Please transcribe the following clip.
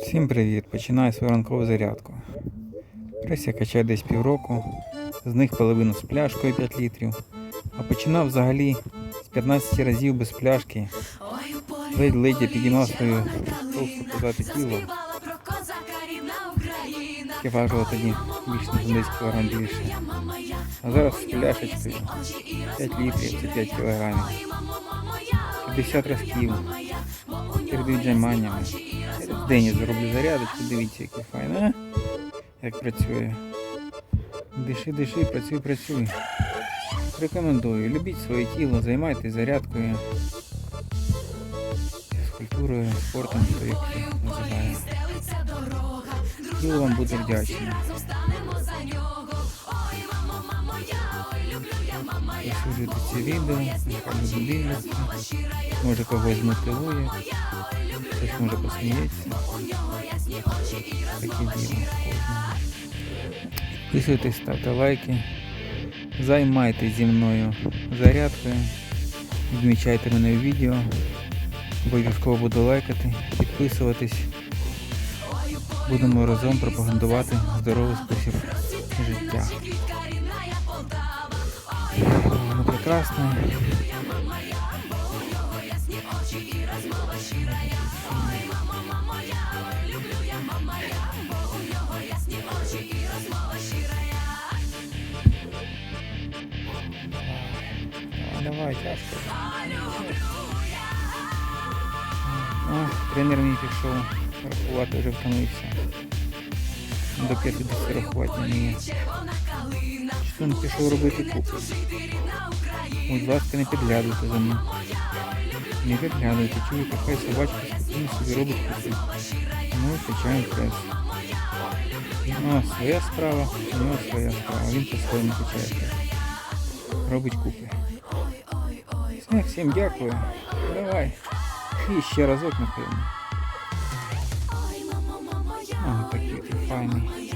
Всім привіт! Починаю свою ранкову зарядку. Прес я качаю десь півроку, з них половину з пляшкою 5 літрів, а починав взагалі з 15 разів без пляшки. Ледь-ледь я підіймав свою товсту позати тіло, яке важило тоді більше ніж 10 кг більше. А зараз з пляшечкою 5 літрів це 5 кг. 50 разків перед віджиманнями. Через день зроблю зарядочку, дивіться, який файно? Як працює. Диши, диши, працюй, працюй. Рекомендую. Любіть своє тіло, займайтесь зарядкою, фізкультурою, спортом, хто як називає. Тіло вам буде вдячне. Присуджуйте ці відео, нехай дивляться. Може когось змотивує, хтось може посміється. Таке діло. Підписуйтесь, ставте лайки. Займайтесь зі мною зарядкою. Відмічайте мене в відео. Обов'язково буду лайкати, підписуватись. Будемо разом пропагандувати здоровий спосіб життя. А, Давай, тяжко. О, тренер мій пішов рахувати, вже втомився. До 50 рахувати не. Що він пішов робити купи? Будь ласка, не підглядуйте за ним. Не підглядуйте, чуєте, хай собачка спокійно собі робить купи. Ну, качаємо прес. У нього своя справа, у нього своя справа. Він по-своєму качає прес. Робить купи. Все, всім дякую. Давай. І ще разок, напевно. Ага, такий ти файний. Поставте